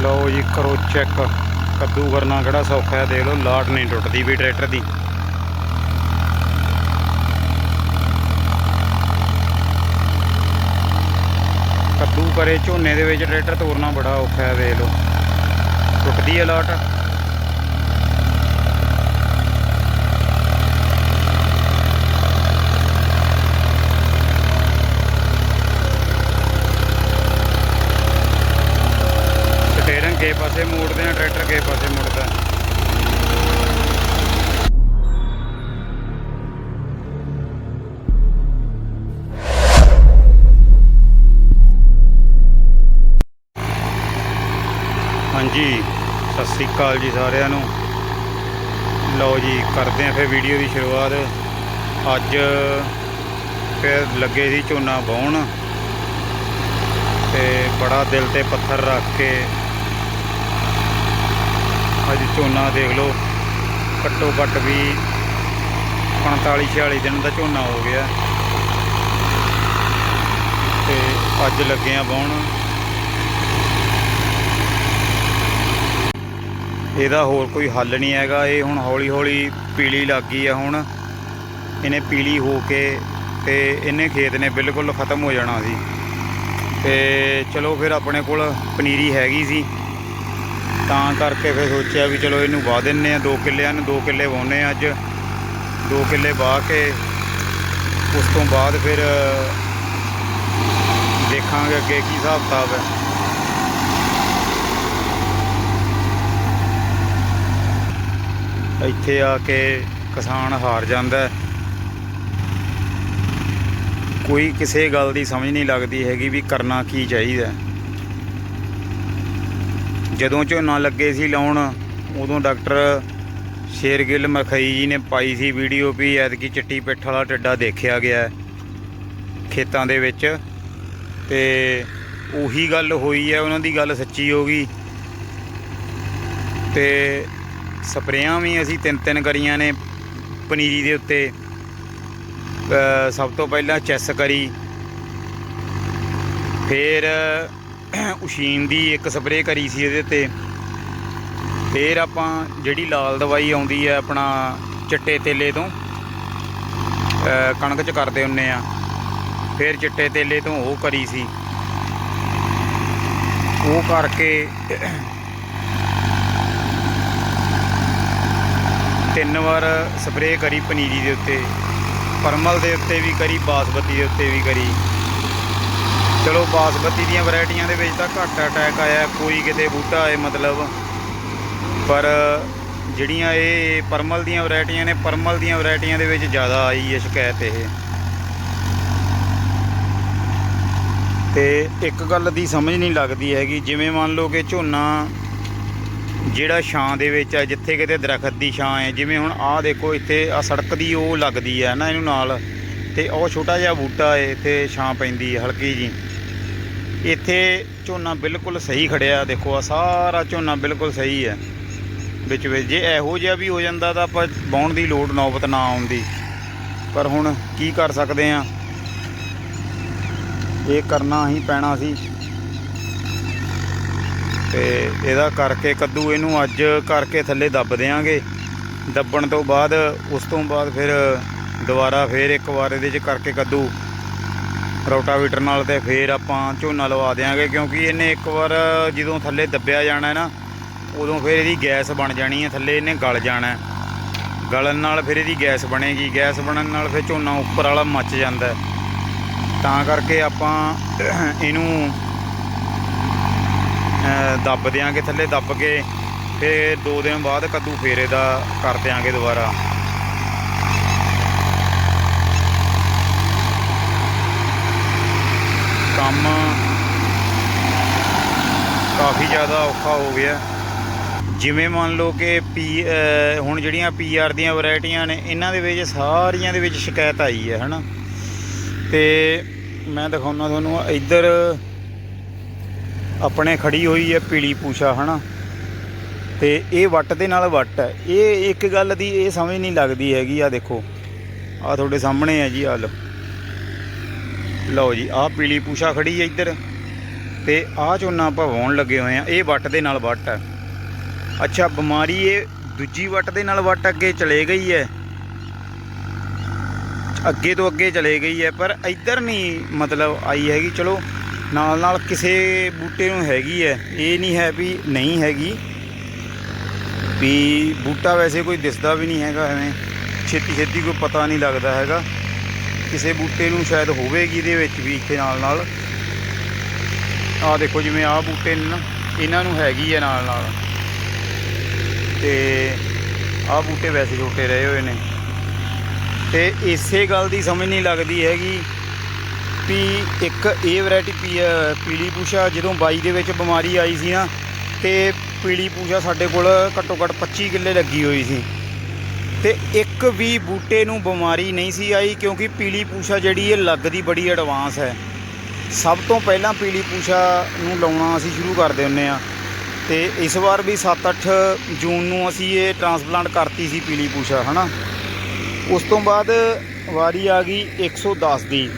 ਲਓ ਜੀ, ਕਰੋ ਚੈੱਕ ਕੱਦੂ ਕਰਨਾ ਕਿਹੜਾ ਸੌਖਾ ਹੈ, ਦੇਖ ਲਓ, ਲਾਟ ਨਹੀਂ ਟੁੱਟਦੀ ਵੀ ਟਰੈਕਟਰ ਦੀ। ਕੱਦੂ ਕਰੇ ਝੋਨੇ ਦੇ ਵਿੱਚ ਟਰੈਕਟਰ ਤੋਰਨਾ ਬੜਾ ਔਖਾ ਹੈ ਦੇਖ ਲਓ। ਟੁੱਟਦੀ ਹੈ ਲਾਟ। ਅੱਗੇ ਪਾਸੇ ਮੋੜਦੇ ਆ, ਟਰੈਕਟਰ ਕੇ ਪਾਸੇ ਮੁੜਦਾ। ਹਾਂਜੀ, ਸਤਿ ਸ੍ਰੀ ਅਕਾਲ ਜੀ ਸਾਰਿਆਂ ਨੂੰ। ਲਓ ਜੀ, ਕਰਦੇ ਆ ਫਿਰ ਵੀਡੀਓ ਦੀ ਸ਼ੁਰੂਆਤ। ਅੱਜ ਫਿਰ ਲੱਗੇ ਸੀ ਝੋਨਾ ਵਾਹੁਣ। ਤੇ ਬੜਾ ਦਿਲ ਤੇ ਪੱਥਰ ਰੱਖ ਕੇ ਅੱਜ ਝੋਨਾ ਦੇਖ ਲਓ। ਘੱਟੋ ਘੱਟ ਵੀ 45 46 ਦਿਨ ਦਾ ਝੋਨਾ ਹੋ ਗਿਆ। ਤੇ ਅੱਜ ਲੱਗੇ ਆ ਵਾਹੁਣ ਇਹਦਾ ਹੋਰ ਕੋਈ ਹੱਲ ਨਹੀਂ ਹੈਗਾ। ਇਹ ਹੁਣ ਹੌਲੀ ਹੌਲੀ ਪੀਲੀ ਲੱਗ ਗਈ ਆ ਹੁਣ। ਇਹਨੇ ਪੀਲੀ ਹੋ ਕੇ ਤੇ ਇਹਨੇ ਖੇਤ ਨੇ ਬਿਲਕੁਲ ਖਤਮ ਹੋ ਜਾਣਾ ਸੀ। ਤੇ ਚਲੋ ਫਿਰ ਆਪਣੇ ਕੋਲ ਪਨੀਰੀ ਹੈਗੀ ਸੀ। ਤਾਂ ਕਰਕੇ ਫਿਰ ਸੋਚਿਆ ਵੀ ਚਲੋ ਇਹਨੂੰ ਵਾਹ ਦਿੰਨੇ ਆ 2 ਕਿੱਲਿਆਂ ਨੂੰ 2 ਕਿੱਲੇ ਵਾਹੁੰਨੇ ਆ ਅੱਜ 2 ਕਿੱਲੇ ਵਾਹ ਕੇ ਉਸ ਤੋਂ ਬਾਅਦ ਫਿਰ ਦੇਖਾਂਗੇ ਅੱਗੇ ਕੀ ਹਿਸਾਬ ਕਿਤਾਬ ਹੈ। ਇੱਥੇ ਆ ਕੇ ਕਿਸਾਨ ਹਾਰ ਜਾਂਦਾ ਕੋਈ ਕਿਸੇ ਗੱਲ ਦੀ ਸਮਝ ਨਹੀਂ ਲੱਗਦੀ ਹੈਗੀ ਵੀ ਕਰਨਾ ਕੀ ਚਾਹੀਦਾ ਜਦੋਂ ਝੋਨਾ ਲੱਗੇ ਸੀ ਲਾਉਣ, ਉਦੋਂ ਡਾਕਟਰ ਸ਼ੇਰਗਿੱਲ ਮਖਈ ਜੀ ਨੇ ਪਾਈ ਸੀ ਵੀਡੀਓ ਵੀ, ਐਤਕੀ ਚਿੱਟੀ ਪਿੱਠ ਵਾਲਾ ਟੱਡਾ ਦੇਖਿਆ ਗਿਆ ਖੇਤਾਂ ਦੇ ਵਿੱਚ। ਤੇ ਉਹੀ ਗੱਲ ਹੋਈ ਹੈ, ਉਹਨਾਂ ਦੀ ਗੱਲ ਸੱਚੀ ਹੋ ਗਈ। ਤੇ ਸਪਰੇਆਂ ਵੀ ਅਸੀਂ ਤਿੰਨ ਤਿੰਨ ਕਰੀਆਂ ਨੇ ਪਨੀਰੀ ਦੇ ਉੱਤੇ। ਸਭ ਤੋਂ ਪਹਿਲਾਂ ਚੈਸ ਕਰੀ। ਫਿਰ ਉਸ਼ੀਨ ਦੀ ਇੱਕ ਸਪਰੇਅ ਕਰੀ ਸੀ ਇਹਦੇ ਤੇ। ਫਿਰ ਆਪਾਂ ਜਿਹੜੀ ਲਾਲ ਦਵਾਈ ਆਉਂਦੀ ਹੈ ਆਪਣਾ ਚਿੱਟੇ ਤੇਲੇ ਤੋਂ ਕਣਕ 'ਚ ਕਰਦੇ ਹੁੰਨੇ ਆ। ਫਿਰ ਚਿੱਟੇ ਤੇਲੇ ਤੋਂ ਉਹ ਕਰੀ ਸੀ। ਉਹ ਕਰਕੇ ਤਿੰਨ ਵਾਰ ਸਪਰੇਅ ਕਰੀ ਪਨੀਰੀ ਦੇ ਉੱਤੇ। ਪਰਮਲ ਦੇ ਉੱਤੇ ਵੀ ਕਰੀ, ਬਾਸਮਤੀ ਦੇ ਉੱਤੇ ਵੀ ਕਰੀ। ਚਲੋ ਬਾਸਮਤੀ ਦੀਆਂ ਵੈਰਾਈਟੀਆਂ ਦੇ ਵਿੱਚ ਤਾਂ ਘੱਟ ਅਟੈਕ ਆਇਆ, ਕੋਈ ਕਿਤੇ ਬੂਟਾ ਹੈ ਮਤਲਬ। ਪਰ ਜਿਹੜੀਆਂ ਇਹ ਪਰਮਲ ਦੀਆਂ ਵੈਰਾਈਟੀਆਂ ਨੇ, ਪਰਮਲ ਦੀਆਂ ਵੈਰਾਈਟੀਆਂ ਦੇ ਵਿੱਚ ਜ਼ਿਆਦਾ ਆਈ ਹੈ ਸ਼ਿਕਾਇਤ ਇਹ। ਤੇ ਇੱਕ ਗੱਲ ਦੀ ਸਮਝ ਨਹੀਂ ਲੱਗਦੀ ਹੈਗੀ, ਜਿਵੇਂ ਮੰਨ ਲਓ ਕਿ ਝੋਨਾ ਜਿਹੜਾ ਛਾਂ ਦੇ ਵਿੱਚ ਆ, ਜਿੱਥੇ ਕਿਤੇ ਦਰਖਤ ਦੀ ਛਾਂ ਹੈ, ਜਿਵੇਂ ਹੁਣ ਆਹ ਦੇਖੋ ਇੱਥੇ ਆ ਸੜਕ ਦੀ ਉਹ ਲੱਗਦੀ ਹੈ ਨਾ ਇਹਨੂੰ ਨਾਲ, ਤੇ ਉਹ ਛੋਟਾ ਜਿਹਾ ਬੂਟਾ ਹੈ ਇੱਥੇ ਛਾਂ ਪੈਂਦੀ ਹੈ ਹਲਕੀ ਜੀ ਇੱਥੇ ਝੋਨਾ ਬਿਲਕੁਲ ਸਹੀ ਖੜਿਆ, ਦੇਖੋ ਆ ਸਾਰਾ ਝੋਨਾ ਬਿਲਕੁਲ ਸਹੀ ਹੈ। ਵਿੱਚ ਵਿੱਚ ਜੇ ਇਹੋ ਜਿਹਾ ਵੀ ਹੋ ਜਾਂਦਾ ਤਾਂ ਆਪਾਂ ਬਾਉਣ ਦੀ ਲੋੜ ਨੌਬਤ ਨਾ ਆਉਂਦੀ ਪਰ ਹੁਣ ਕੀ ਕਰ ਸਕਦੇ ਆ ਇਹ ਕਰਨਾ ਹੀ ਪੈਣਾ ਸੀ। ਤੇ ਇਹਦਾ ਕਰਕੇ ਕੱਦੂ ਇਹਨੂੰ ਅੱਜ ਕਰਕੇ ਥੱਲੇ ਦੱਬ ਦਿਆਂਗੇ। ਦੱਬਣ ਤੋਂ ਬਾਅਦ, ਉਸ ਤੋਂ ਬਾਅਦ ਫਿਰ ਦੁਬਾਰਾ ਫਿਰ ਇੱਕ ਵਾਰ ਇਹਦੇ 'ਚ ਕਰਕੇ ਕੱਦੂ। ਰੋਟਾਵੀਟਰ ਨਾਲ ਤੇ ਫਿਰ ਆਪਾਂ ਝੋਨਾ ਲਵਾ ਦਿਆਂਗੇ, ਕਿਉਂਕਿ ਇਹਨੇ ਇੱਕ ਵਾਰ ਜਦੋਂ ਥੱਲੇ ਦੱਬਿਆ ਜਾਣਾ ਨਾ, ਉਦੋਂ ਫਿਰ ਇਹਦੀ ਗੈਸ ਬਣ ਜਾਣੀ ਹੈ, ਥੱਲੇ ਇਹਨੇ ਗਲ ਜਾਣਾ ਗਲਣ ਨਾਲ ਫਿਰ ਇਹਦੀ ਗੈਸ ਬਣੇਗੀ, ਗੈਸ ਬਣਨ ਨਾਲ ਫਿਰ ਝੋਨਾ ਉੱਪਰ ਵਾਲਾ ਮੱਚ ਜਾਂਦਾ ਤਾਂ ਕਰਕੇ ਆਪਾਂ ਇਹਨੂੰ ਦੱਬ ਦਿਆਂਗੇ, ਥੱਲੇ ਦੱਬ ਕੇ, ਫਿਰ 2 ਦਿਨ ਬਾਅਦ ਕੱਦੂ ਫੇਰੇ ਦਾ ਕਰ ਦਿਆਂਗੇ ਦੁਬਾਰਾ। ਕੰਮ ਕਾਫੀ ਜ਼ਿਆਦਾ ਔਖਾ ਹੋ ਗਿਆ। ਜਿਵੇਂ ਮੰਨ ਲਓ ਕਿ ਪੀ ਹੁਣ ਜਿਹੜੀਆਂ ਪੀਆਰ ਦੀਆਂ ਵੈਰਾਈਟੀਆਂ ਨੇ, ਇਹਨਾਂ ਦੇ ਵਿੱਚ ਸਾਰੀਆਂ ਦੇ ਵਿੱਚ ਸ਼ਿਕਾਇਤ ਆਈ ਹੈ, ਹਨਾ? ਤੇ ਮੈਂ ਦਿਖਾਉਣਾ ਤੁਹਾਨੂੰ, ਇੱਧਰ ਆਪਣੇ ਖੜੀ ਹੋਈ ਹੈ ਪੀਲੀ ਪੂਛਾ, ਹਨਾ? ਤੇ ਇਹ ਵੱਟ ਦੇ ਨਾਲ ਵੱਟ ਹੈ। ਇਹ ਇੱਕ ਗੱਲ ਦੀ ਇਹ ਸਮਝ ਨਹੀਂ ਲੱਗਦੀ ਹੈਗੀ ਆ ਦੇਖੋ। ਆ ਤੁਹਾਡੇ ਸਾਹਮਣੇ ਹੈ ਜੀ ਆ ਲਓ। ਲਓ ਜੀ, ਆਹ ਪੀਲੀ ਪੂਛਾ ਖੜੀ ਹੈ ਇੱਧਰ ਤੇ ਆਹ ਝੋਨਾ ਆਪਾਂ ਵਾਉਣ ਲੱਗੇ ਹੋਏ ਆ ਇਹ ਵੱਟ ਦੇ ਨਾਲ ਵੱਟ ਹੈ ਅੱਛਾ, ਬਿਮਾਰੀ ਇਹ ਦੂਜੀ ਵੱਟ ਦੇ ਨਾਲ ਵੱਟ ਅੱਗੇ ਚਲੇ ਗਈ ਹੈ। ਅੱਗੇ ਤੋਂ ਅੱਗੇ ਚਲੇ ਗਈ ਹੈ, ਪਰ ਇੱਧਰ ਨਹੀਂ ਮਤਲਬ ਆਈ ਹੈਗੀ। ਚਲੋ, ਨਾਲ ਨਾਲ ਕਿਸੇ ਬੂਟੇ ਨੂੰ ਹੈਗੀ ਹੈ। ਇਹ ਨਹੀਂ ਹੈ ਵੀ ਨਹੀਂ ਹੈਗੀ। ਵੀ ਬੂਟਾ ਵੈਸੇ ਕੋਈ ਦਿਸਦਾ ਵੀ ਨਹੀਂ ਹੈਗਾ, ਐਵੇਂ ਛੇਤੀ ਛੇਤੀ ਕੋਈ ਪਤਾ ਨਹੀਂ ਲੱਗਦਾ ਹੈਗਾ। ਕਿਸੇ ਬੂਟੇ ਨੂੰ ਸ਼ਾਇਦ ਹੋਵੇਗੀ ਇਹਦੇ ਵਿੱਚ ਵੀ ਇੱਥੇ ਨਾਲ ਨਾਲ। ਆਹ ਦੇਖੋ ਜਿਵੇਂ ਆਹ ਬੂਟੇ ਨੇ ਨਾ, ਇਹਨਾਂ ਨੂੰ ਹੈਗੀ ਹੈ ਨਾਲ ਨਾਲ। ਤੇ ਆਹ ਬੂਟੇ ਵੈਸੇ ਛੋਟੇ ਰਹੇ ਹੋਏ ਨੇ। ਤੇ ਇਸੇ ਗੱਲ ਦੀ ਸਮਝ ਨਹੀਂ ਲੱਗਦੀ ਹੈਗੀ ਵੀ ਇੱਕ ਇਹ ਵੈਰਾਈਟੀ ਪੀ ਪੀਲੀ ਪੂਸ਼ਾ ਜਦੋਂ ਬਾਈ ਦੇ ਵਿੱਚ ਬਿਮਾਰੀ ਆਈ ਸੀ ਨਾ, ਤੇ ਪੀਲੀ ਪੂਸ਼ਾ ਸਾਡੇ ਕੋਲ ਘੱਟੋ ਘੱਟ 25 ਕਿੱਲੇ ਲੱਗੀ ਹੋਈ ਸੀ। ਤੇ ਇੱਕ ਵੀ ਬੂਟੇ ਨੂੰ ਬਿਮਾਰੀ ਨਹੀਂ ਸੀ ਆਈ ਕਿਉਂਕਿ ਪੀਲੀ ਪੂਸ਼ਾ ਜਿਹੜੀ ਇਹ ਲੱਗਦੀ ਬੜੀ ਐਡਵਾਂਸ ਹੈ। ਸਭ ਤੋਂ ਪਹਿਲਾਂ ਪੀਲੀ ਪੂਸ਼ਾ ਨੂੰ ਲਾਉਣਾ ਅਸੀਂ ਸ਼ੁਰੂ ਕਰਦੇ ਹੁੰਨੇ ਆ ਤੇ ਇਸ ਵਾਰ ਵੀ 7-8 ਜੂਨ ਨੂੰ ਅਸੀਂ ਇਹ ਟਰਾਂਸਪਲਾਂਟ ਕਰਤੀ ਸੀ ਪੀਲੀ ਪੂਸ਼ਾ ਹਨਾ? ਉਸ ਤੋਂ ਬਾਅਦ ਵਾਰੀ ਆ ਗਈ 110 ਦੀ।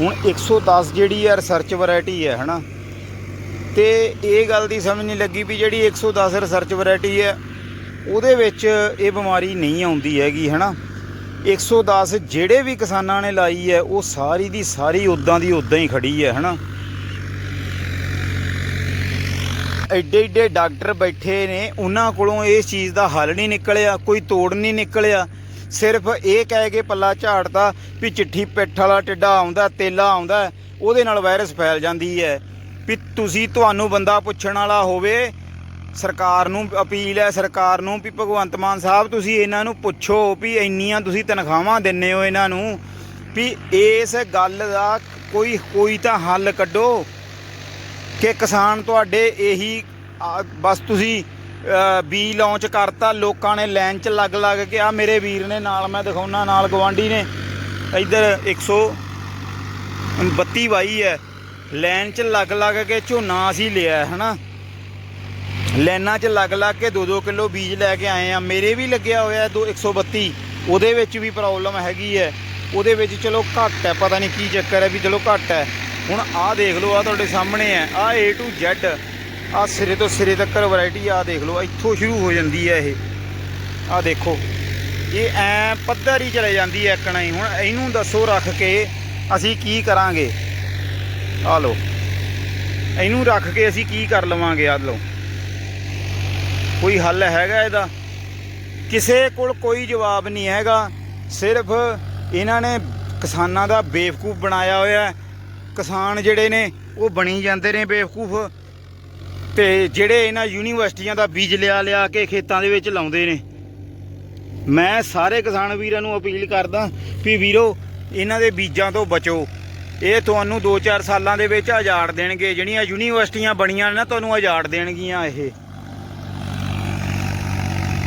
ਹੁਣ 110 ਜਿਹੜੀ ਹੈ ਰਿਸਰਚ ਵੈਰਾਈਟੀ ਹੈ, ਹਨਾ? ਤੇ ਇਹ ਗੱਲ ਦੀ ਸਮਝ ਨਹੀਂ ਲੱਗੀ ਵੀ ਜਿਹੜੀ 110 ਰਿਸਰਚ ਵੈਰਾਈਟੀ ਹੈ ਉਹਦੇ ਵਿੱਚ ਇਹ ਬਿਮਾਰੀ ਨਹੀਂ ਆਉਂਦੀ ਹੈਗੀ, ਹਨਾ? 110 ਜਿਹੜੇ ਵੀ ਕਿਸਾਨਾਂ ਨੇ ਲਾਈ ਹੈ, ਉਹ ਸਾਰੀ ਦੀ ਸਾਰੀ ਉਦਾਂ ਦੀ ਉਦਾਂ ਹੀ ਖੜੀ ਹੈ, ਹਨਾ? ਐਡੇ ਐਡੇ ਡਾਕਟਰ ਬੈਠੇ ਨੇ, ਉਹਨਾਂ ਕੋਲੋਂ ਇਸ ਚੀਜ਼ ਦਾ ਹੱਲ ਨਹੀਂ ਨਿਕਲਿਆ, ਕੋਈ ਤੋੜ ਨਹੀਂ ਨਿਕਲਿਆ। ਸਿਰਫ ਇਹ ਕਹਿ ਕੇ ਪੱਲਾ ਝਾੜਦਾ ਵੀ ਚਿੱਠੀ ਪਿੱਠ ਵਾਲਾ ਟਿੱਡਾ ਆਉਂਦਾ, ਤੇਲਾ ਆਉਂਦਾ, ਉਹਦੇ ਨਾਲ ਵਾਇਰਸ ਫੈਲ ਜਾਂਦੀ ਹੈ। ਵੀ ਤੁਸੀਂ, ਤੁਹਾਨੂੰ ਬੰਦਾ ਪੁੱਛਣ ਵਾਲਾ ਹੋਵੇ ਸਰਕਾਰ ਨੂੰ ਅਪੀਲ ਹੈ, ਸਰਕਾਰ ਨੂੰ ਵੀ ਭਗਵੰਤ ਮਾਨ ਸਾਹਿਬ, ਤੁਸੀਂ ਇਹਨਾਂ ਨੂੰ ਪੁੱਛੋ ਵੀ ਇੰਨੀਆਂ ਤੁਸੀਂ ਤਨਖਾਹਾਂ ਦਿੰਨੇ ਹੋ ਇਹਨਾਂ ਨੂੰ ਵੀ ਇਸ ਗੱਲ ਦਾ ਕੋਈ ਕੋਈ ਤਾਂ ਹੱਲ ਕੱਢੋ ਕਿ ਕਿਸਾਨ ਤੁਹਾਡੇ ਇਹੀ ਬਸ ਤੁਸੀਂ ਬੀ ਲਾਂਚ ਕਰਤਾ, ਲੋਕਾਂ ਨੇ ਲਾਈਨ 'ਚ ਲੱਗ ਲੱਗ ਕੇ ਆ ਮੇਰੇ ਵੀਰ ਨੇ ਨਾਲ ਮੈਂ ਦਿਖਾਉਣਾ ਨਾਲ ਗਵਾਂਢੀ ਨੇ, ਇੱਧਰ 132 ਵਾਈ ਹੈ, ਲਾਈਨ 'ਚ ਲੱਗ ਲੱਗ ਕੇ ਝੋਨਾ ਅਸੀਂ ਲਿਆ ਹੈ ਹਨਾ? ਲਾਈਨਾਂ 'ਚ ਲੱਗ ਲੱਗ ਕੇ 2-2 ਕਿਲੋ ਬੀਜ ਲੈ ਕੇ ਆਏ ਆ। ਮੇਰੇ ਵੀ ਲੱਗਿਆ ਹੋਇਆ ਦੋ 132 ਉਹਦੇ ਵਿੱਚ ਵੀ ਪ੍ਰੋਬਲਮ ਹੈਗੀ ਹੈ। ਉਹਦੇ ਵਿੱਚ ਚਲੋ ਘੱਟ ਹੈ, ਪਤਾ ਨਹੀਂ ਕੀ ਚੱਕਰ ਹੈ ਵੀ ਚਲੋ ਘੱਟ ਹੈ। ਹੁਣ ਆਹ ਦੇਖ ਲਓ ਆ ਤੁਹਾਡੇ ਸਾਹਮਣੇ ਹੈ। ਆ A to Z ਆ ਸਿਰੇ ਤੋਂ ਸਿਰੇ ਤੱਕ ਵੈਰਾਈਟੀ ਆ ਦੇਖ ਲਓ ਇੱਥੋਂ ਸ਼ੁਰੂ ਹੋ ਜਾਂਦੀ ਹੈ ਇਹ। ਆ ਦੇਖੋ, ਇਹ ਐ ਪੱਧਰ ਹੀ ਚਲੇ ਜਾਂਦੀ ਹੈ ਇੱਕਣਾ ਹੀ ਹੁਣ ਇਹਨੂੰ ਦੱਸੋ ਰੱਖ ਕੇ ਅਸੀਂ ਕੀ ਕਰਾਂਗੇ। ਆ ਲਓ, ਇਹਨੂੰ ਰੱਖ ਕੇ ਅਸੀਂ ਕੀ ਕਰ ਲਵਾਂਗੇ? ਆ ਲਓ। ਕੋਈ ਹੱਲ ਹੈਗਾ ਇਹਦਾ? ਕਿਸੇ ਕੋਲ ਕੋਈ ਜਵਾਬ ਨਹੀਂ ਹੈਗਾ। ਸਿਰਫ ਇਹਨਾਂ ਨੇ ਕਿਸਾਨਾਂ ਦਾ ਬੇਵਕੂਫ ਬਣਾਇਆ ਹੋਇਆ ਕਿਸਾਨ ਜਿਹੜੇ ਨੇ, ਉਹ ਬਣੀ ਜਾਂਦੇ ਨੇ ਬੇਵਕੂਫ। ਤੇ ਜਿਹੜੇ ਇਹਨਾਂ ਯੂਨੀਵਰਸਿਟੀਆਂ ਦਾ ਬੀਜ ਲਿਆ ਲਿਆ ਕੇ ਖੇਤਾਂ ਦੇ ਵਿੱਚ ਲਾਉਂਦੇ ਨੇ। ਮੈਂ ਸਾਰੇ ਕਿਸਾਨ ਵੀਰਾਂ ਨੂੰ ਅਪੀਲ ਕਰਦਾ ਵੀ ਵੀਰੋ, ਇਹਨਾਂ ਦੇ ਬੀਜਾਂ ਤੋਂ ਬਚੋ। ਇਹ ਤੁਹਾਨੂੰ 2-4 ਸਾਲਾਂ ਦੇ ਵਿੱਚ ਉਜਾੜ ਦੇਣਗੇ। ਜਿਹੜੀਆਂ ਯੂਨੀਵਰਸਿਟੀਆਂ ਬਣੀਆਂ ਨੇ ਨਾ, ਤੁਹਾਨੂੰ ਉਜਾੜ ਦੇਣਗੀਆਂ ਇਹ।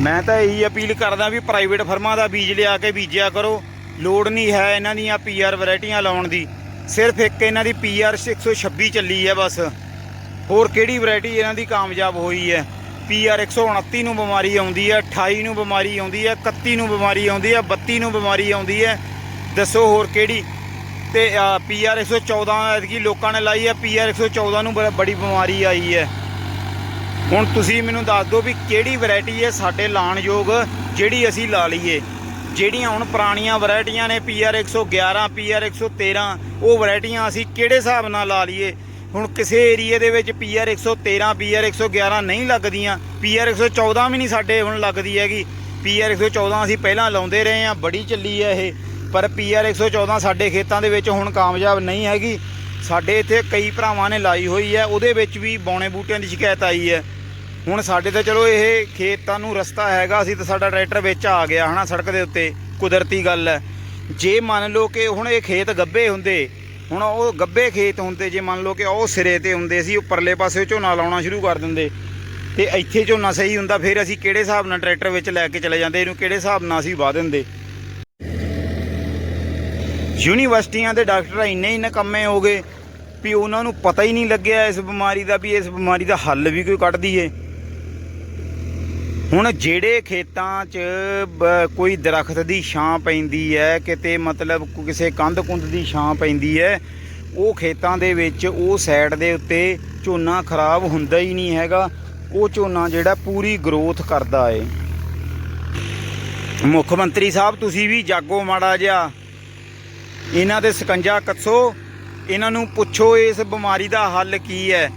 ਮੈਂ ਤਾਂ ਇਹੀ ਅਪੀਲ ਕਰਦਾ ਵੀ ਪ੍ਰਾਈਵੇਟ ਫਰਮਾਂ ਦਾ ਬੀਜ ਲਿਆ ਕੇ ਬੀਜਿਆ ਕਰੋ। ਲੋੜ ਨਹੀਂ ਹੈ ਇਹਨਾਂ ਦੀਆਂ ਪੀਆਰ ਵੈਰਾਈਟੀਆਂ ਲਾਉਣ ਦੀ। ਸਿਰਫ ਇੱਕ ਇਹਨਾਂ ਦੀ ਪੀਆਰ 126 ਚੱਲੀ ਹੈ ਬਸ। ਹੋਰ ਕਿਹੜੀ ਵੈਰਾਈਟੀ ਇਹਨਾਂ ਦੀ ਕਾਮਯਾਬ ਹੋਈ ਹੈ? ਪੀਆਰ 129 ਨੂੰ ਬਿਮਾਰੀ ਆਉਂਦੀ ਹੈ 28 ਨੂੰ ਬਿਮਾਰੀ ਆਉਂਦੀ ਹੈ 31 ਨੂੰ ਬਿਮਾਰੀ ਆਉਂਦੀ ਹੈ 32 ਨੂੰ ਬਿਮਾਰੀ ਆਉਂਦੀ ਹੈ। ਦੱਸੋ ਹੋਰ ਕਿਹੜੀ? ਤੇ ਪੀਆਰ 114 ਐਤਕੀ ਲੋਕਾਂ ਨੇ ਲਾਈ ਹੈ ਪੀਆਰ 114 ਨੂੰ ਬੜਾ- ਬੜੀ ਬਿਮਾਰੀ ਆਈ ਹੈ। ਹੁਣ ਤੁਸੀਂ ਮੈਨੂੰ ਦੱਸ ਦਿਓ ਵੀ ਕਿਹੜੀ ਵੈਰਾਈਟੀ ਹੈ ਸਾਡੇ ਲਾਣਯੋਗ ਜਿਹੜੀ ਅਸੀਂ ਲਾ ਲਈਏ। ਜਿਹੜੀਆਂ ਹੁਣ ਪੁਰਾਣੀਆਂ ਵੈਰਾਈਟੀਆਂ ਨੇ ਪੀਆਰ 111 ਪੀਆਰ 113 ਉਹ ਵੈਰਾਈਟੀਆਂ ਅਸੀਂ ਕਿਹੜੇ ਹਿਸਾਬ ਨਾਲ ਲਾ ਲਈਏ? ਹੁਣ ਕਿਸੇ ਏਰੀਏ ਦੇ ਵਿੱਚ ਪੀਆਰ 113 ਪੀਆਰ 111 ਨਹੀਂ ਲੱਗਦੀਆਂ ਪੀਆਰ 114 ਵੀ ਨਹੀਂ ਸਾਡੇ ਹੁਣ ਲੱਗਦੀ ਹੈਗੀ। ਪੀਆਰ 114 ਅਸੀਂ ਪਹਿਲਾਂ ਲਾਉਂਦੇ ਰਹੇ ਹਾਂ, ਬੜੀ ਚੱਲੀ ਹੈ ਇਹ। ਪਰ ਪੀਆਰ 114 ਸਾਡੇ ਖੇਤਾਂ ਦੇ ਵਿੱਚ ਹੁਣ ਕਾਮਯਾਬ ਨਹੀਂ ਹੈਗੀ। ਸਾਡੇ ਇੱਥੇ ਕਈ ਭਰਾਵਾਂ ਨੇ ਲਾਈ ਹੋਈ ਹੈ, ਉਹਦੇ ਵਿੱਚ ਵੀ ਬੌਣੇ ਬੂਟਿਆਂ ਦੀ ਸ਼ਿਕਾਇਤ ਆਈ ਹੈ। ਹੁਣ ਸਾਡੇ ਤਾਂ ਚਲੋ ਇਹ ਖੇਤਾਂ ਨੂੰ ਰਸਤਾ ਹੈਗਾ ਸੀ ਤਾਂ ਸਾਡਾ ਟਰੈਕਟਰ ਵਿੱਚ ਆ ਗਿਆ, ਹਨਾ, ਸੜਕ ਦੇ ਉੱਤੇ, ਕੁਦਰਤੀ ਗੱਲ ਹੈ। ਜੇ ਮੰਨ ਲਓ ਕਿ ਹੁਣ ਇਹ ਖੇਤ ਗੱਬੇ ਹੁੰਦੇ, ਹੁਣ ਉਹ ਗੱਬੇ ਖੇਤ ਹੁੰਦੇ, ਜੇ ਮੰਨ ਲਓ ਕਿ ਉਹ ਸਿਰੇ ਤੇ ਹੁੰਦੇ ਸੀ ਉੱਪਰਲੇ ਪਾਸੇ ਝੋਨਾ ਲਾਉਣਾ ਸ਼ੁਰੂ ਕਰ ਦਿੰਦੇ, ਤੇ ਇੱਥੇ ਝੋਨਾ ਸਹੀ ਹੁੰਦਾ, ਫਿਰ ਅਸੀਂ ਕਿਹੜੇ ਹਿਸਾਬ ਨਾਲ ਟਰੈਕਟਰ ਵਿੱਚ ਲੈ ਕੇ ਚਲੇ ਜਾਂਦੇ, ਇਹਨੂੰ ਕਿਹੜੇ ਹਿਸਾਬ ਨਾਲ ਅਸੀਂ ਵਾਹ ਦਿੰਦੇ? ਯੂਨੀਵਰਸਿਟੀਆਂ ਦੇ ਡਾਕਟਰ ਇੰਨੇ ਹੀ ਨਕੰਮੇ ਹੋ ਗਏ, ਵੀ ਉਹਨਾਂ ਨੂੰ ਪਤਾ ਹੀ ਨਹੀਂ ਲੱਗਿਆ ਇਸ ਬਿਮਾਰੀ ਦਾ, ਵੀ ਇਸ ਬਿਮਾਰੀ ਦਾ ਹੱਲ ਵੀ ਕੋਈ ਕੱਢ ਦਈਏ। ਹੁਣ ਜਿਹੜੇ ਖੇਤਾਂ 'ਚ ਕੋਈ ਦਰਖਤ ਦੀ ਛਾਂ ਪੈਂਦੀ ਹੈ, ਕਿਤੇ ਮਤਲਬ ਕਿਸੇ ਕੰਧ ਕੁੰਦ ਦੀ ਛਾਂ ਪੈਂਦੀ ਹੈ, ਉਹ ਖੇਤਾਂ ਦੇ ਵਿੱਚ ਉਹ ਸਾਈਡ ਦੇ ਉੱਤੇ ਝੋਨਾ ਖਰਾਬ ਹੁੰਦਾ ਹੀ ਨਹੀਂ ਹੈਗਾ। ਉਹ ਝੋਨਾ ਜਿਹੜਾ ਪੂਰੀ ਗਰੋਥ ਕਰਦਾ ਏ। ਮੁੱਖ ਮੰਤਰੀ ਸਾਹਿਬ, ਤੁਸੀਂ ਵੀ ਜਾਗੋ ਮਾੜਾ ਜਿਹਾ। ਇਹਨਾਂ ਦੇ ਸਕੰਜਾ ਕੱਸੋ। ਇਹਨਾਂ ਨੂੰ ਪੁੱਛੋ ਇਸ ਬਿਮਾਰੀ ਦਾ ਹੱਲ ਕੀ ਹੈ।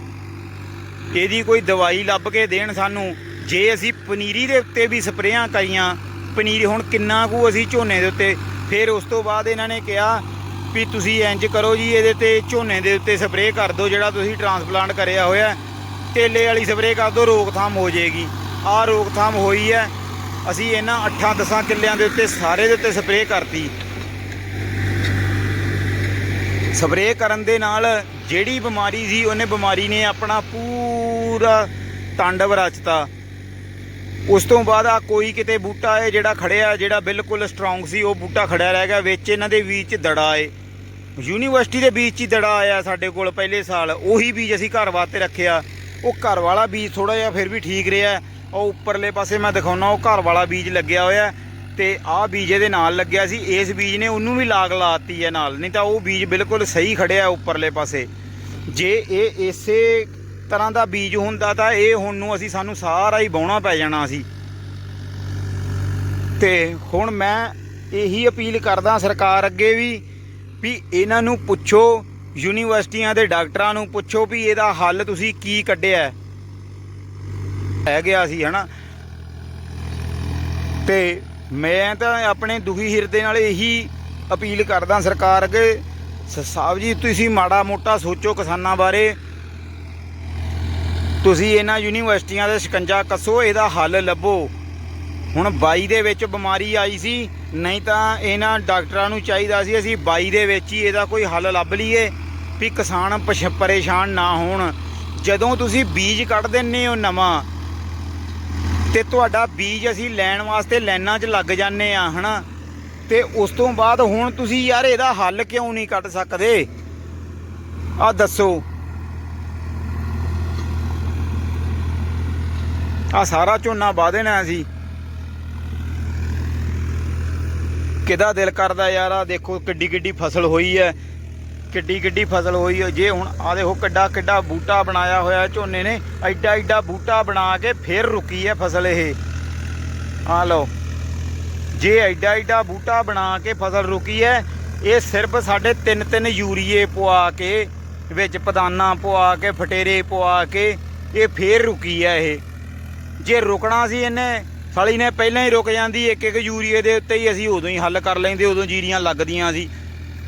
ਇਹਦੀ ਕੋਈ ਦਵਾਈ ਲੱਭ ਕੇ ਦੇਣ ਸਾਨੂੰ। ਜੇ ਅਸੀਂ ਪਨੀਰੀ ਦੇ ਉੱਤੇ ਵੀ ਸਪਰੇਆਂ ਕਰੀਆਂ, ਪਨੀਰੀ ਹੁਣ ਕਿੰਨਾ ਕੁ ਅਸੀਂ ਝੋਨੇ ਦੇ ਉੱਤੇ, ਫਿਰ ਉਸ ਤੋਂ ਬਾਅਦ ਇਹਨਾਂ ਨੇ ਕਿਹਾ ਵੀ ਤੁਸੀਂ ਇੰਜ ਕਰੋ ਜੀ, ਇਹਦੇ ਤੇ ਝੋਨੇ ਦੇ ਉੱਤੇ ਸਪਰੇਅ ਕਰ ਦਿਓ ਜਿਹੜਾ ਤੁਸੀਂ ਟਰਾਂਸਪਲਾਂਟ ਕਰਿਆ ਹੋਇਆ ਤੇਲੇ ਵਾਲੀ ਸਪਰੇਅ ਕਰ ਦਿਓ, ਰੋਕਥਾਮ ਹੋ ਜਾਏਗੀ। ਆਹ ਰੋਕਥਾਮ ਹੋਈ ਹੈ। ਅਸੀਂ ਇਹਨਾਂ 8-10 ਕਿੱਲਿਆਂ ਦੇ ਉੱਤੇ ਸਾਰੇ ਦੇ ਉੱਤੇ ਸਪਰੇਅ ਕਰਤੀ। ਸਪਰੇਅ ਕਰਨ ਦੇ ਨਾਲ ਜਿਹੜੀ ਬਿਮਾਰੀ ਸੀ, ਉਹਨੇ ਬਿਮਾਰੀ ਨੇ ਆਪਣਾ ਪੂਰਾ ਤਾਂਡਵ ਰਚਤਾ ਉਸ ਤੋਂ ਬਾਅਦ ਆ ਕੋਈ ਕਿਤੇ ਬੂਟਾ ਹੈ ਜਿਹੜਾ ਖੜਿਆ, ਜਿਹੜਾ ਬਿਲਕੁਲ ਸਟਰੋਂਗ ਸੀ, ਉਹ ਬੂਟਾ ਖੜਿਆ ਰਹਿ ਗਿਆ, ਵਿੱਚ ਇਹਨਾਂ ਦੇ ਬੀਜ 'ਚ ਦੜਾ ਏ। ਯੂਨੀਵਰਸਿਟੀ ਦੇ ਬੀਜ 'ਚ ਹੀ ਦੜਾ ਆਇਆ ਸਾਡੇ ਕੋਲ ਪਹਿਲੇ ਸਾਲ, ਉਹੀ ਬੀਜ ਅਸੀਂ ਘਰ ਵਾਸਤੇ ਰੱਖਿਆ। ਉਹ ਘਰ ਵਾਲਾ ਬੀਜ ਥੋੜਾ ਜਿਹਾ ਫਿਰ ਵੀ ਠੀਕ ਰਿਹਾ। ਉਹ ਉੱਪਰਲੇ ਪਾਸੇ ਮੈਂ ਦਿਖਾਉਣਾ ਉਹ ਘਰ ਵਾਲਾ ਬੀਜ ਲੱਗਿਆ ਹੋਇਆ। ਤੇ ਆਹ ਬੀਜ ਇਹਦੇ ਨਾਲ ਲੱਗਿਆ ਸੀ, ਇਸ ਬੀਜ ਨੇ ਉਹਨੂੰ ਵੀ ਲਾਗ ਲਾਤੀ ਹੈ ਨਾਲ, ਨਹੀਂ ਤਾਂ ਉਹ ਬੀਜ ਬਿਲਕੁਲ ਸਹੀ ਖੜਿਆ ਉੱਪਰਲੇ ਪਾਸੇ। ਜੇ ਇਹ ਇਸੇ ਤਰ੍ਹਾਂ ਦਾ ਬੀਜ ਹੁੰਦਾ ਤਾਂ ਇਹ ਹੁਣ ਨੂੰ ਅਸੀਂ ਸਾਨੂੰ ਸਾਰਾ ਹੀ ਵਾਹੁਣਾ ਪੈ ਜਾਣਾ ਸੀ। ਤੇ ਹੁਣ ਮੈਂ ਇਹੀ ਅਪੀਲ ਕਰਦਾ ਸਰਕਾਰ ਅੱਗੇ ਵੀ ਵੀ ਇਹਨਾਂ ਨੂੰ ਪੁੱਛੋ, ਯੂਨੀਵਰਸਿਟੀਆਂ ਦੇ ਡਾਕਟਰਾਂ ਨੂੰ ਪੁੱਛੋ ਵੀ ਇਹਦਾ ਹੱਲ ਤੁਸੀਂ ਕੀ ਕੱਢਿਆ। ਹੈ। ਗਿਆ ਸੀ, ਹਨਾ? ਤੇ ਮੈਂ ਤਾਂ ਆਪਣੇ ਦੁਖੀ ਹਿਰਦੇ ਨਾਲ ਇਹੀ ਅਪੀਲ ਕਰਦਾ ਸਰਕਾਰ ਅੱਗੇ ਸਾਹਿਬ ਜੀ, ਤੁਸੀਂ ਮਾੜਾ ਮੋਟਾ ਸੋਚੋ ਕਿਸਾਨਾਂ ਬਾਰੇ। ਤੁਸੀਂ ਇਹਨਾਂ ਯੂਨੀਵਰਸਿਟੀਆਂ ਦੇ ਸ਼ਿਕੰਜਾ ਕੱਸੋ, ਇਹਦਾ ਹੱਲ ਲੱਭੋ। ਹੁਣ 22 ਦੇ ਵਿੱਚ ਬਿਮਾਰੀ ਆਈ ਸੀ, ਨਹੀਂ ਤਾਂ ਇਹਨਾਂ ਡਾਕਟਰਾਂ ਨੂੰ ਚਾਹੀਦਾ ਸੀ, ਅਸੀਂ 22 ਦੇ ਵਿੱਚ ਹੀ ਇਹਦਾ ਕੋਈ ਹੱਲ ਲੱਭ ਲਈਏ, ਵੀ ਕਿਸਾਨ ਪਛ- ਪਰੇਸ਼ਾਨ ਨਾ ਹੋਣ। ਜਦੋਂ ਤੁਸੀਂ ਬੀਜ ਕੱਢ ਦਿੰਨੇ ਹੋ ਨਵਾਂ, ਤੇ ਤੁਹਾਡਾ ਬੀਜ ਅਸੀਂ ਲੈਣ ਵਾਸਤੇ ਲਾਈਨਾਂ 'ਚ ਲੱਗ ਜਾਂਦੇ ਆ ਹਨਾ? ਤੇ ਉਸ ਤੋਂ ਬਾਅਦ ਹੁਣ ਤੁਸੀਂ ਯਾਰ ਇਹਦਾ ਹੱਲ ਕਿਉਂ ਨਹੀਂ ਕੱਢ ਸਕਦੇ? ਆ ਦੱਸੋ। ਆ ਸਾਰਾ ਝੋਨਾ ਵਾਹ ਦੇਣਾ ਅਸੀਂ। ਕਿਹਦਾ ਦਿਲ ਕਰਦਾ ਯਾਰ ਆ ਦੇਖੋ ਕਿੱਡੀ ਕਿੱਡੀ ਫਸਲ ਹੋਈ ਹੈ ਕਿੱਡੀ ਕਿੱਡੀ ਫਸਲ ਹੋਈ ਹੈ ਜੇ ਹੁਣ ਆ ਦੇਖੋ ਕਿੱਡਾ ਕਿੱਡਾ ਬੂਟਾ ਬਣਾਇਆ ਹੋਇਆ ਝੋਨੇ ਨੇ, ਐਡਾ ਐਡਾ ਬੂਟਾ ਬਣਾ ਕੇ ਫੇਰ ਰੁਕੀ ਹੈ ਫਸਲ ਇਹ। ਆ ਲਓ, ਜੇ ਐਡਾ ਐਡਾ ਬੂਟਾ ਬਣਾ ਕੇ ਫਸਲ ਰੁਕੀ ਹੈ ਇਹ ਸਿਰਫ ਸਾਡੇ ਤਿੰਨ ਤਿੰਨ ਯੂਰੀਏ ਪਵਾ ਕੇ, ਵਿੱਚ ਪਦਾਨਾ ਪਵਾ ਕੇ, ਫਟੇਰੇ ਪਵਾ ਕੇ, ਇਹ ਫੇਰ ਰੁਕੀ ਹੈ ਇਹ। ਜੇ ਰੁਕਣਾ ਸੀ ਇਹਨੇ, ਸਾਲੀ ਨੇ ਪਹਿਲਾਂ ਹੀ ਰੁਕ ਜਾਂਦੀ, ਇੱਕ ਇੱਕ ਯੂਰੀਏ ਦੇ ਉੱਤੇ ਹੀ ਅਸੀਂ ਉਦੋਂ ਹੀ ਹੱਲ ਕਰ ਲੈਂਦੇ, ਉਦੋਂ ਜੀਰੀਆਂ ਲੱਗਦੀਆਂ ਸੀ।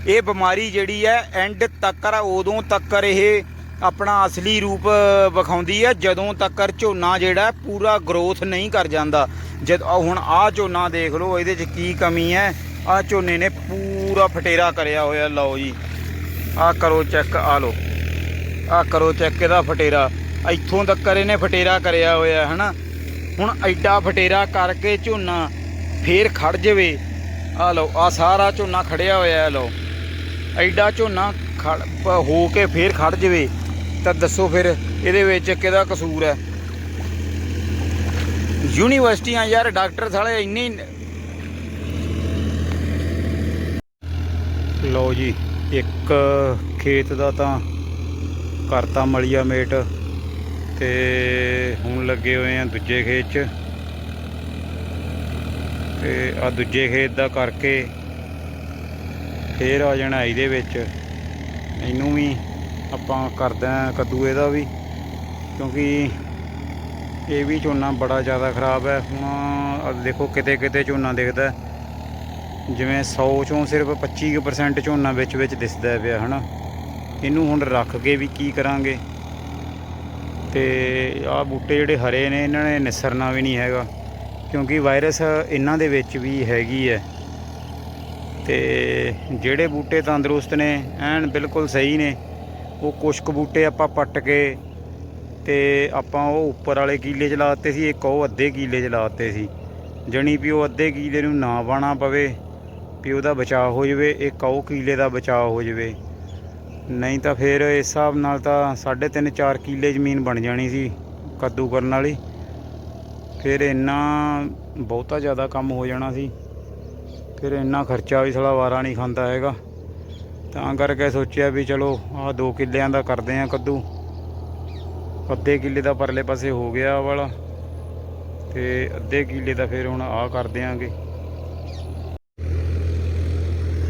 ਇਹ ਬਿਮਾਰੀ ਜਿਹੜੀ ਹੈ ਐਂਡ ਤੱਕ ਉਦੋਂ ਤੱਕ ਇਹ ਆਪਣਾ ਅਸਲੀ ਰੂਪ ਵਿਖਾਉਂਦੀ ਹੈ, ਜਦੋਂ ਤੱਕ ਝੋਨਾ ਜਿਹੜਾ ਪੂਰਾ ਗਰੋਥ ਨਹੀਂ ਕਰ ਜਾਂਦਾ। ਜਦ ਹੁਣ ਆਹ ਝੋਨਾ ਦੇਖ ਲਓ, ਇਹਦੇ 'ਚ ਕੀ ਕਮੀ ਹੈ, ਆਹ ਝੋਨੇ ਨੇ ਪੂਰਾ ਫਟੇਰਾ ਕਰਿਆ ਹੋਇਆ, ਲਓ ਜੀ। ਆਹ ਕਰੋ ਚੈੱਕ ਆ ਲਓ। ਆਹ ਕਰੋ ਚੈੱਕ ਇਹਦਾ ਫਟੇਰਾ। ਇੱਥੋਂ ਤੱਕ ਇਹਨੇ ਫਟੇਰਾ ਕਰਿਆ ਹੋਇਆ ਹੈ ਹਨਾ? ਹੁਣ ਐਡਾ ਫਟੇਰਾ ਕਰਕੇ ਝੋਨਾ ਫੇਰ ਖੜ ਜਵੇ। ਆ ਲਓ ਆ ਸਾਰਾ ਝੋਨਾ ਖੜਿਆ ਹੋਇਆ ਹੈ ਲਓ। ਐਡਾ ਝੋਨਾ ਖੜ ਹੋ ਕੇ ਫੇਰ ਖੜ ਜਵੇ। ਤਾਂ ਦੱਸੋ ਫਿਰ, ਇਹਦੇ ਵਿੱਚ ਕਿਹਦਾ ਕਸੂਰ ਹੈ? ਯੂਨੀਵਰਸਿਟੀਆਂ ਯਾਰ, ਡਾਕਟਰ ਸਾਲੇ ਇੰਨੇ ਲਓ ਜੀ, ਇੱਕ ਖੇਤ ਦਾ ਤਾਂ ਕਰਤਾ ਮਲੀਆ ਮੇਟ। ਤੇ ਹੁਣ ਲੱਗੇ ਹੋਏ ਆ ਦੂਜੇ ਖੇਤ 'ਚ। ਤੇ ਆ ਦੂਜੇ ਖੇਤ ਦਾ ਕਰਕੇ ਫੇਰ ਆ ਜਾਣਾ ਇਹਦੇ ਵਿੱਚ। ਇਹਨੂੰ ਵੀ ਆਪਾਂ ਕਰਦੇ ਆ ਕੱਦੂ ਇਹਦਾ ਵੀ, ਕਿਉਂਕਿ ਇਹ ਵੀ ਝੋਨਾ ਬੜਾ ਜ਼ਿਆਦਾ ਖਰਾਬ ਹੈ। ਹੁਣ ਦੇਖੋ ਕਿਤੇ ਕਿਤੇ ਝੋਨਾ ਦਿਖਦਾ। ਜਿਵੇਂ 100 ਚੋਂ ਸਿਰਫ 25% ਝੋਨਾ ਵਿੱਚ ਵਿੱਚ ਦਿਸਦਾ ਪਿਆ, ਹਨਾ? ਇਹਨੂੰ ਹੁਣ ਰੱਖ ਕੇ ਵੀ ਕੀ ਕਰਾਂਗੇ? ਤੇ ਆਹ ਬੂਟੇ ਜਿਹੜੇ ਹਰੇ ਨੇ, ਇਹਨਾਂ ਨੇ ਨਿਸਰਨਾ ਵੀ ਨਹੀਂ ਹੈਗਾ, ਕਿਉਂਕਿ ਵਾਇਰਸ ਇਹਨਾਂ ਦੇ ਵਿੱਚ ਵੀ ਹੈਗੀ ਹੈ। ਤੇ ਜਿਹੜੇ ਬੂਟੇ ਤੰਦਰੁਸਤ ਨੇ, ਐਨ ਬਿਲਕੁਲ ਸਹੀ ਨੇ, ਉਹ ਕੁਛ ਕੁ ਬੂਟੇ ਆਪਾਂ ਪੱਟ ਕੇ ਤੇ ਆਪਾਂ ਉਹ ਉੱਪਰ ਵਾਲੇ ਕੀਲੇ 'ਚ ਲਾਤੇ ਸੀ, ਇੱਕ ਉਹ ਅੱਧੇ ਕੀਲੇ 'ਚ ਲਾਤੇ ਸੀ। ਜਣੀ ਵੀ ਉਹ ਅੱਧੇ ਕੀਲੇ ਨੂੰ ਨਾ ਬਾਣਾ ਪਵੇ, ਵੀ ਉਹਦਾ ਬਚਾਅ ਹੋ ਜਾਵੇ, ਇੱਕ ਉਹ ਕੀਲੇ ਦਾ ਬਚਾਅ ਹੋ ਜਾਵੇ। ਨਹੀਂ ਤਾਂ ਫਿਰ ਇਸ ਹਿਸਾਬ ਨਾਲ ਤਾਂ 3.5 4 ਕਿੱਲੇ ਜ਼ਮੀਨ ਬਣ ਜਾਣੀ ਸੀ ਕੱਦੂ ਕਰਨ ਵਾਲੀ। ਫਿਰ ਇੰਨਾ ਬਹੁਤਾ ਜ਼ਿਆਦਾ ਕੰਮ ਹੋ ਜਾਣਾ ਸੀ। ਫਿਰ ਇੰਨਾ ਖਰਚਾ ਵੀ ਸਾਲਾ ਵਾਰਾ ਨਹੀਂ ਖਾਂਦਾ ਹੈਗਾ। ਤਾਂ ਕਰਕੇ ਸੋਚਿਆ ਵੀ ਚਲੋ ਆਹ 2 ਕਿੱਲਿਆਂ ਦਾ ਕਰਦੇ ਆ ਕੱਦੂ। ਅੱਧੇ ਕਿੱਲੇ ਦਾ ਪਰਲੇ ਪਾਸੇ ਹੋ ਗਿਆ ਆਹ ਵਾਲਾ। ਤੇ ਅੱਧੇ ਕਿੱਲੇ ਦਾ ਫਿਰ ਹੁਣ ਆਹ ਕਰ ਦਿਆਂਗੇ।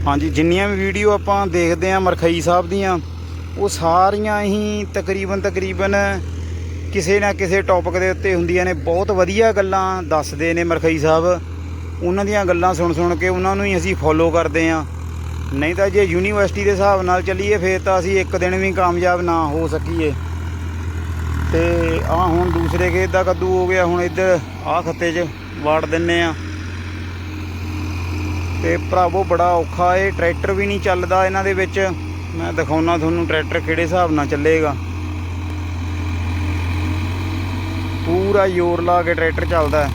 ਹਾਂਜੀ, ਜਿੰਨੀਆਂ ਵੀ ਵੀਡੀਓ ਆਪਾਂ ਦੇਖਦੇ ਆਂ ਮਰਖਈ ਸਾਹਿਬ ਦੀਆਂ, ਉਹ ਸਾਰੀਆਂ ਹੀ ਤਕਰੀਬਨ ਤਕਰੀਬਨ ਕਿਸੇ ਨਾ ਕਿਸੇ ਟੌਪਿਕ ਦੇ ਉੱਤੇ ਹੁੰਦੀਆਂ ਨੇ। ਬਹੁਤ ਵਧੀਆ ਗੱਲਾਂ ਦੱਸਦੇ ਨੇ ਮਰਖਈ ਸਾਹਿਬ। ਉਹਨਾਂ ਦੀਆਂ ਗੱਲਾਂ ਸੁਣ ਸੁਣ ਕੇ ਉਹਨਾਂ ਨੂੰ ਹੀ ਅਸੀਂ ਫੋਲੋ ਕਰਦੇ ਆਂ ਨਹੀਂ ਤਾਂ ਜੇ ਯੂਨੀਵਰਸਿਟੀ ਦੇ ਹਿਸਾਬ ਨਾਲ ਚੱਲੀਏ, ਫੇਰ ਤਾਂ ਅਸੀਂ ਇੱਕ ਦਿਨ ਵੀ ਕਾਮਯਾਬ ਨਾ ਹੋ ਸਕੀਏ। ਤੇ ਆ ਹੁਣ ਦੂਸਰੇ ਖੇਤ ਦਾ ਕੱਦੂ ਹੋ ਗਿਆ, ਹੁਣ ਇੱਧਰ ਆਹ ਖੱਤੇ 'ਚ ਵਾੜ ਦਿੰਨੇ ਆ ਤੇ ਭਰਾਵੋ ਬੜਾ ਔਖਾ ਏ, ਟਰੈਕਟਰ ਵੀ ਨਹੀਂ ਚੱਲਦਾ ਇਹਨਾਂ ਦੇ ਵਿੱਚ। ਮੈਂ ਦਿਖਾਉਣਾ ਤੁਹਾਨੂੰ, ਟਰੈਕਟਰ ਕਿਹੜੇ ਹਿਸਾਬ ਨਾਲ ਚੱਲੇਗਾ। ਪੂਰਾ ਜ਼ੋਰ ਲਾ ਕੇ ਟਰੈਕਟਰ ਚੱਲਦਾ ਹੈ।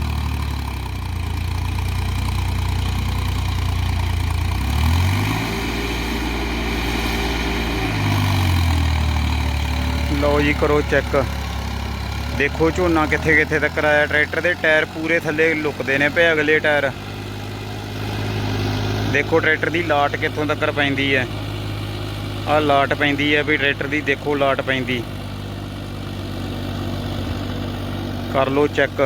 ਲਓ ਜੀ, ਕਰੋ ਚੈੱਕ। ਦੇਖੋ ਝੋਨਾ ਕਿੱਥੇ ਕਿੱਥੇ ਤੱਕ ਆਇਆ। ਟਰੈਕਟਰ ਦੇ ਟਾਇਰ ਪੂਰੇ ਥੱਲੇ ਲੁਕਦੇ ਨੇ ਪਏ ਅਗਲੇ ਟਾਇਰ। ਦੇਖੋ ਟਰੈਕਟਰ ਦੀ ਲਾਟ ਕਿੱਥੋਂ ਤੱਕ ਪੈਂਦੀ ਹੈ। ਆਹ ਲਾਟ ਪੈਂਦੀ ਹੈ ਵੀ ਟਰੈਕਟਰ ਦੀ ਦੇਖੋ ਲਾਟ ਪੈਂਦੀ। ਕਰ ਲਓ ਚੈੱਕ।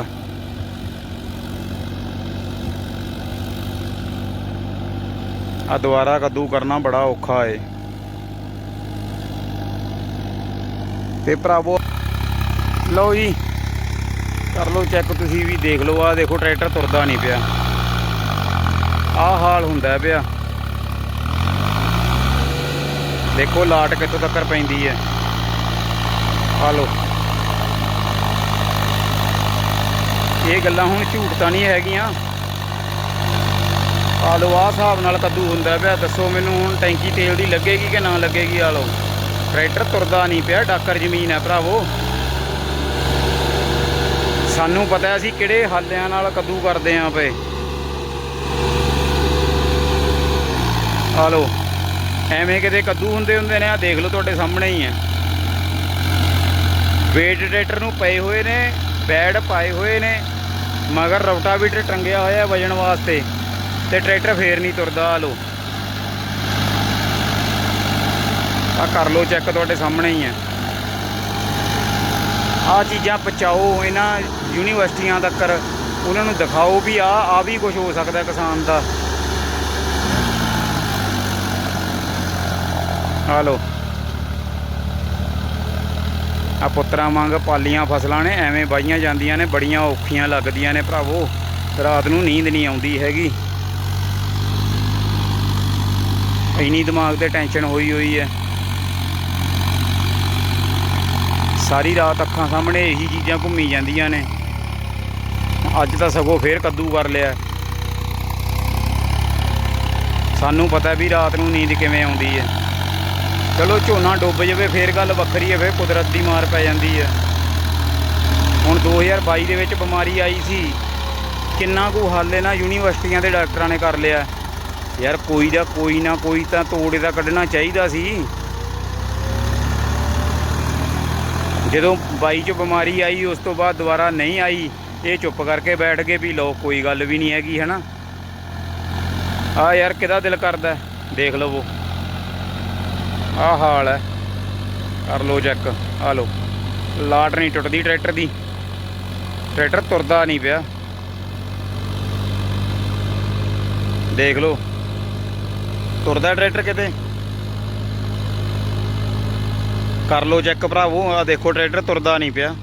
ਆ ਦੁਬਾਰਾ ਕੱਦੂ ਕਰਨਾ ਬੜਾ ਔਖਾ ਏ। ਤੇ ਭਰਾਵੋ, ਲਓ ਜੀ, ਕਰ ਲਓ ਚੈੱਕ, ਤੁਸੀਂ ਵੀ ਦੇਖ ਲਓ ਆ ਦੇਖੋ ਟਰੈਕਟਰ ਤੁਰਦਾ ਨਹੀਂ ਪਿਆ। ਆਹ ਹਾਲ ਹੁੰਦਾ ਪਿਆ। ਦੇਖੋ, ਲਾਟ ਕਿੱਥੋਂ ਤੱਕ ਪੈਂਦੀ ਹੈ। ਆ ਲਓ। ਇਹ ਗੱਲਾਂ ਹੁਣ ਝੂਠ ਤਾਂ ਨਹੀਂ ਹੈਗੀਆਂ। ਆ ਲਓ, ਆਹ ਹਿਸਾਬ ਨਾਲ ਕੱਦੂ ਹੁੰਦਾ ਪਿਆ। ਦੱਸੋ ਮੈਨੂੰ ਹੁਣ ਟੈਂਕੀ ਤੇਲ ਦੀ ਲੱਗੇਗੀ ਕਿ ਨਾ ਲੱਗੇਗੀ? ਆ ਲਓ। ਟਰੈਕਟਰ ਤੁਰਦਾ ਨਹੀਂ ਪਿਆ, ਡਾਕਰ ਜ਼ਮੀਨ ਹੈ ਭਰਾਵੋ। ਸਾਨੂੰ ਪਤਾ ਹੈ ਅਸੀਂ ਕਿਹੜੇ ਹਾਲਿਆਂ ਨਾਲ ਕੱਦੂ ਕਰਦੇ ਆਂ ਪਏ। ਆ ਲਓ। ਐਵੇਂ ਕਿਤੇ ਕੱਦੂ ਹੁੰਦੇ ਹੁੰਦੇ ਨੇ ਆ ਦੇਖ ਲਓ ਤੁਹਾਡੇ ਸਾਹਮਣੇ ਹੀ ਹੈ। ਵੇਟ ਟਰੈਕਟਰ ਨੂੰ ਪਏ ਹੋਏ ਨੇ, ਬੈਡ ਪਾਏ ਹੋਏ ਨੇ, ਮਗਰ ਰੋਟਾਵੀਟਰ ਟੰਗਿਆ ਹੋਇਆ ਵਜਣ ਵਾਸਤੇ ਤੇ ਟਰੈਕਟਰ ਫੇਰ ਨਹੀਂ ਤੁਰਦਾ ਆ ਲਓ। ਆ ਕਰ ਲਓ ਚੈੱਕ ਤੁਹਾਡੇ ਸਾਹਮਣੇ ਹੀ ਹੈ। ਆ ਚੀਜ਼ਾਂ ਪਹੁੰਚਾਓ ਇਹਨਾਂ ਯੂਨੀਵਰਸਿਟੀਆਂ ਤੱਕ, ਉਹਨਾਂ ਨੂੰ ਦਿਖਾਓ ਵੀ ਆ ਆ ਵੀ ਕੁਝ ਹੋ ਸਕਦਾ ਕਿਸਾਨ ਦਾ। ਆ ਲਓ ਆ ਪੁੱਤਰਾਂ ਵਾਂਗ ਪਾਲੀਆਂ ਫਸਲਾਂ ਨੇ, ਐਵੇਂ ਵਾਹੀਆਂ ਜਾਂਦੀਆਂ ਨੇ, ਬੜੀਆਂ ਔਖੀਆਂ ਲੱਗਦੀਆਂ ਨੇ ਭਰਾਵੋ। ਰਾਤ ਨੂੰ ਨੀਂਦ ਨਹੀਂ ਆਉਂਦੀ ਹੈਗੀ। ਇੰਨੀ ਦਿਮਾਗ ਤੇ ਟੈਨਸ਼ਨ ਹੋਈ ਹੋਈ ਹੈ। ਸਾਰੀ ਰਾਤ ਅੱਖਾਂ ਸਾਹਮਣੇ ਇਹੀ ਚੀਜ਼ਾਂ ਘੁੰਮੀ ਜਾਂਦੀਆਂ ਨੇ। ਅੱਜ ਤਾਂ ਸਗੋਂ ਫੇਰ ਕੱਦੂ ਕਰ ਲਿਆ। ਸਾਨੂੰ ਪਤਾ ਵੀ ਰਾਤ ਨੂੰ ਨੀਂਦ ਕਿਵੇਂ ਆਉਂਦੀ ਹੈ। ਚਲੋ ਝੋਨਾ ਡੁੱਬ ਜਾਵੇ, ਫੇਰ ਗੱਲ ਵੱਖਰੀ ਹੈ, ਫੇਰ ਕੁਦਰਤ ਦੀ ਮਾਰ ਪੈ ਜਾਂਦੀ ਹੈ। ਹੁਣ 2022 ਦੇ ਵਿੱਚ ਬਿਮਾਰੀ ਆਈ ਸੀ। ਕਿੰਨਾ ਕੁ ਹੱਲ ਇਹਨਾਂ ਯੂਨੀਵਰਸਿਟੀਆਂ ਦੇ ਡਾਕਟਰਾਂ ਨੇ ਕਰ ਲਿਆ। ਯਾਰ ਕੋਈ ਦਾ ਕੋਈ ਨਾ ਕੋਈ ਤਾਂ ਤੋੜੇ ਦਾ ਕੱਢਣਾ ਚਾਹੀਦਾ ਸੀ। ਜਦੋਂ 22 ਚ ਬਿਮਾਰੀ ਆਈ, ਉਸ ਤੋਂ ਬਾਅਦ ਦੁਬਾਰਾ ਨਹੀਂ ਆਈ, ਇਹ ਚੁੱਪ ਕਰਕੇ ਬੈਠ ਗਏ ਵੀ ਲੋ ਕੋਈ ਗੱਲ ਵੀ ਨਹੀਂ ਹੈਗੀ, ਹਨਾ? ਆ ਯਾਰ ਕਿਹਦਾ ਦਿਲ ਕਰਦਾ, ਦੇਖ ਲਵੋ। ਆਹ ਹਾਲ ਹੈ। ਕਰ ਲੋ ਚੈੱਕ ਆ ਲੋ ਲਾਟ ਨਹੀਂ ਟੁੱਟਦੀ ਟਰੈਕਟਰ ਦੀ। ਟਰੈਕਟਰ ਤੁਰਦਾ ਨਹੀਂ ਪਿਆ। ਦੇਖ ਲੋ ਤੁਰਦਾ ਟਰੈਕਟਰ ਕਿਤੇ? ਕਰ ਲੋ ਚੈੱਕ ਭਰਾਵੋ ਆ ਦੇਖੋ ਟਰੈਕਟਰ ਤੁਰਦਾ ਨਹੀਂ ਪਿਆ।